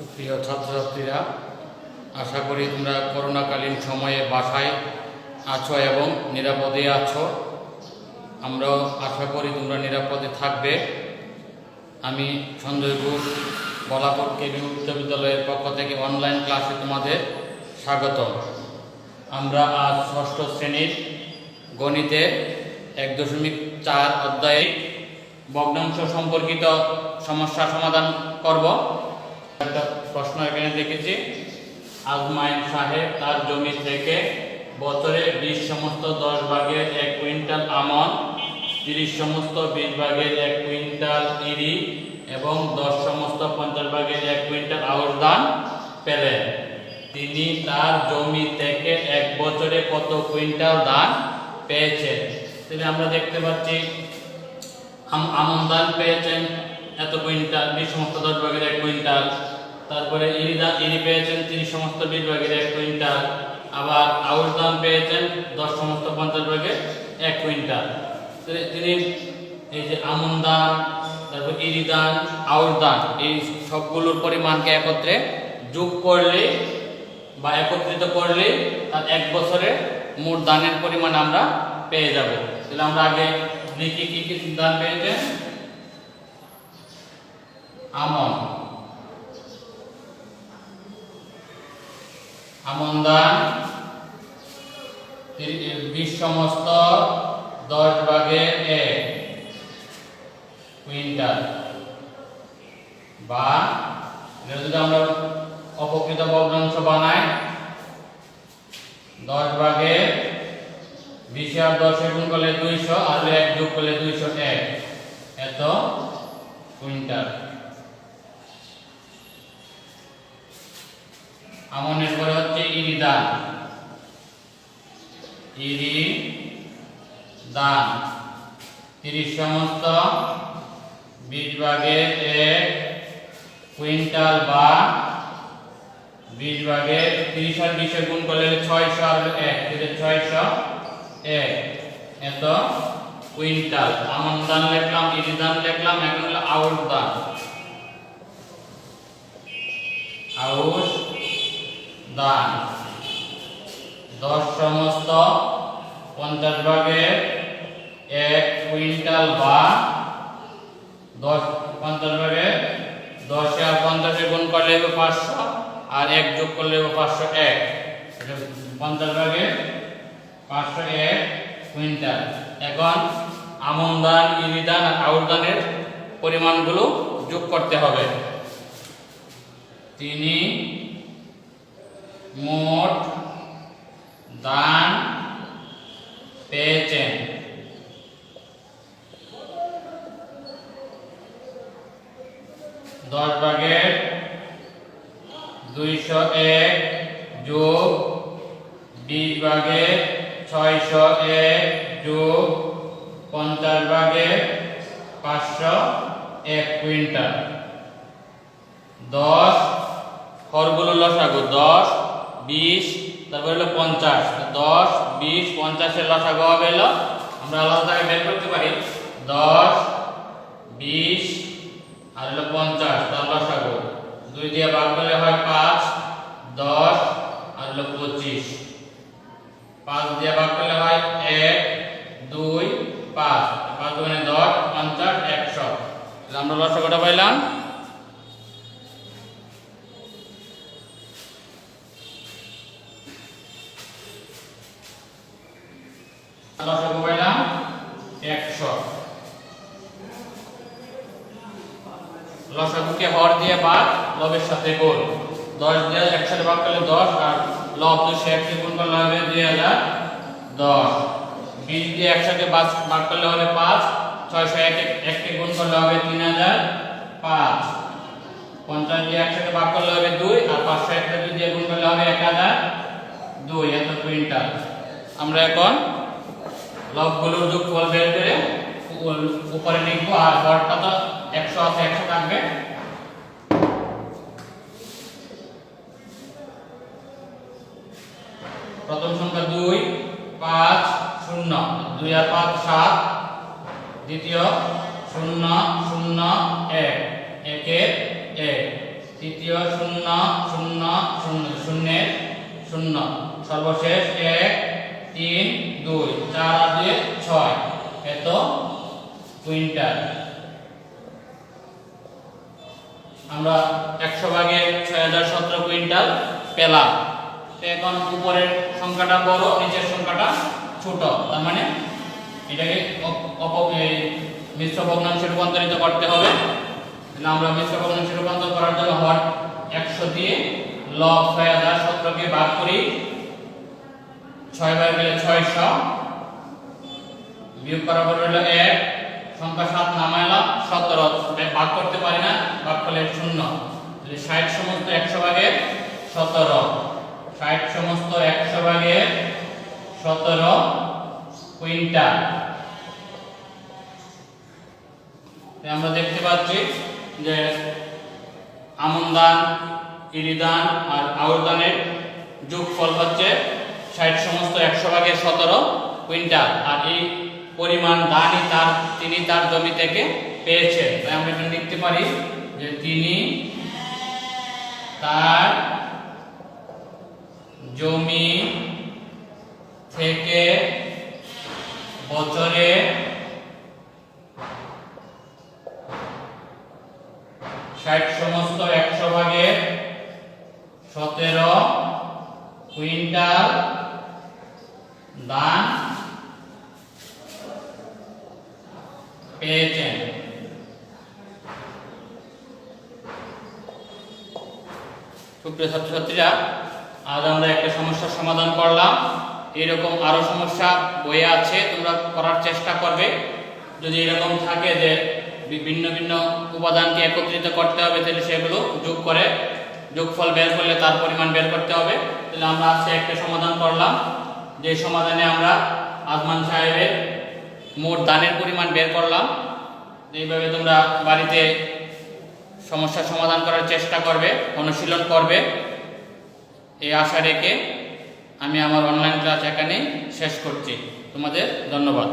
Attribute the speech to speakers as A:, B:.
A: সুপ্রিয় ছাত্রছাত্রীরা, আশা করি তোমরা করোনাকালীন সময়ে বাসায় আছো এবং নিরাপদে আছো। আমরাও আশা করি তোমরা নিরাপদে থাকবে। আমি সঞ্জয় ঘোষ বলাপুর কেবি উচ্চ বিদ্যালয়ের পক্ষ থেকে অনলাইন ক্লাসে তোমাদের স্বাগত আমরা আজ ষষ্ঠ শ্রেণির গণিতে এক দশমিক চার অধ্যায়ে ভগ্নাংশ সম্পর্কিত সমস্যা সমাধান করব। একটা প্রশ্ন এখানে দেখেছি। আজমাইন সাহেব তার জমি থেকে বছরে বিশ সমস্ত দশ ভাগের এক কুইন্টাল আমন, তিরিশ সমস্ত বিশ ভাগের এক কুইন্টাল ইরি এবং দশ সমস্ত পঞ্চাশ ভাগের এক কুইন্টাল আউশ ধান পেলেন। তিনি তার জমি থেকে এক বছরে কত কুইন্টাল ধান পেয়েছেন? তাহলে আমরা দেখতে পাচ্ছি, আম- আমন ধান পেয়েছেন এত কুইন্টাল বিশ সমস্ত দশ ভাগের এক কুইন্টাল। তারপরে ইরি ধান ইরি পেয়েছেন তিরিশ সমস্ত বিশ ভাগের এক কুইন্টাল। আবার আউশ ধান পেয়েছেন দশ সমস্ত পঞ্চাশ ভাগের এক কুইন্টাল। তিনি এই যে আমন ধান তারপর ইরি ধান আউশ দান, এই সবগুলোর পরিমাণকে একত্রে যোগ করলে বা একত্রিত করলে তার এক বছরে মোট দানের পরিমাণ আমরা পেয়ে যাব। তাহলে আমরা আগে লিখি কি কি দান পেয়েছে আমন। আমন দান বিশ সমস্ত দশ ভাগে এক কুইন্টাল। বা যদি আমরা অপকৃত ভগ্নাংশ বানাই, দশ ভাগে বিশ আর দশে গুণ করলে দুইশো, আর এক যোগ করলে দুইশো এক। এত কুইন্টাল। আমনের পরে হচ্ছে ইরি দান। ইরি দান। তিরিশ সমস্ত বিশ ভাগের এক কুইন্টাল বা বিশ ভাগের তিরিশ আর বিশে গুণ করলে ছয়শো আর এক ছয়শো এক। এত কুইন্টাল। আমন দান লিখলাম, ইরি দান লিখলাম, এখন হলো আউশ দান। আউশ দান। দশ সমস্ত পঞ্চাশ ভাগের এক কুইন্টাল বা দশ, পঞ্চাশ ভাগে দশে আর পঞ্চাশে গুণ করলে হবে পাঁচশো আর এক যোগ করলে হবে পাঁচশো এক। পঞ্চাশ ভাগে পাঁচশো এক কুইন্টাল। এখন আমন ধান ইরি আর আউশ ধানের পরিমাণগুলো যোগ করতে হবে। তিনি মোট দান পেয়েছেন। দশ ভাগের দুইশো এক যোগ বিশ ভাগের ছয়শো এক যোগ পঞ্চাশ ভাগের পাঁচশো এক কুইন্টাল। দশ খরগুলো লসাগু দশ বিশ, তারপর হলো পঞ্চাশ। দশ, বিশ, পঞ্চাশের লসাগু হবে হলো। আমরা আলাদা বের করতে পারি। দশ, বিশ, আর হলো পঞ্চাশ, তার লসাগু দুই দিয়ে ভাগ করলে হয় পাঁচ, দশ, আর হলো পঁচিশ। পাঁচ দিয়ে ভাগ করলে হয় এক, দুই, পাঁচ। পাঁচ দুগুণে দশ, পঞ্চাশ, একশো। আমরা লসাগুটা পাইলাম? একসাথে হবে একসাথে পাঁচ, ছয়শো এক এককে গুণ করলে তিন হাজার পাঁচ। পঞ্চাশ দিয়ে একসাথে ভাগ করলে হবে দুই, আর পাঁচশো দুই দিয়ে গুণ করলে এক হাজার দুই, এত কুইন্টাল। আমরা এখন লবগুলোর যোগফল বের করে উপরে লিখব, আর হরটা তো একশো আছে, একশো থাকবে। প্রথম সংখ্যা দুই, পাঁচ, শূন্য। দুই আর পাঁচ, সাত। দ্বিতীয়, শূন্য শূন্য, এক। একের এক। তৃতীয়, শূন্য শূন্য শূন্য, শূন্যের শূন্য। সর্বশেষ এক তিন, দুই, চার আর ছয়। এত কুইন্টাল। আমরা একশো ভাগে ছয় হাজার সতেরো কুইন্টাল পেলাম। এখন উপরের সংখ্যাটা বড়, নিচের সংখ্যাটা ছোট। তার মানে এটাকে মিশ্র ভগ্নাংশে রূপান্তরিত করতে হবে। আমরা মিশ্র ভগ্নাংশে রূপান্তর করার জন্য হর একশো দিয়ে লব ছয় হাজার সতেরোকে ভাগ করি। ছয় বার গেলে ছয়শো। বিয়োগ পর হলো এক, সংখ্যা সাত নামাইলাম, সতেরো। ভাগ করতে পারি না ভাগ করলে শূন্য। তাহলে ষাট সমস্ত একশো ভাগের সতেরো। ষাট সমস্ত একশো ভাগের সতেরো কুইন্টাল। আমরা দেখতে পাচ্ছি যে আমন ধান, ইরি ধান আর আউর ধানের যোগফল হচ্ছে একশো ভাগের সতেরো কুইন্টাল। আর এই পরিমাণ ধানই তার, তিনি তার জমি থেকে পেয়েছেন। তাই আমরা এখানে লিখতে পারি যে তিনি তার জমি থেকে বছরে ষাট সমস্ত একশো ভাগের সতেরো কুইন্টাল ধান পেয়েছেন সুপ্রিয় ছাত্রছাত্রীরা, আজ আমরা একটা সমস্যার সমাধান করলাম। এরকম আরও সমস্যা বইয়ে আছে, তোমরা করার চেষ্টা করবে। যদি এরকম থাকে যে ভিন্ন ভিন্ন উপাদানকে একত্রিত করতে হবে, তাহলে সেগুলো যোগ করে, যোগফল বের করলে তার পরিমাণ বের করতে হবে। তাহলে আমরা আজকে একটা সমাধান করলাম। যে সমাধানে আমরা আজমান সাহেবের মোট দানের পরিমাণ বের করলাম, এইভাবে তোমরা বাড়িতে সমস্যার সমাধান করার চেষ্টা করবে, অনুশীলন করবে। এই আশা রেখে আমি আমার অনলাইন ক্লাস এখানেই শেষ করছি। তোমাদের ধন্যবাদ।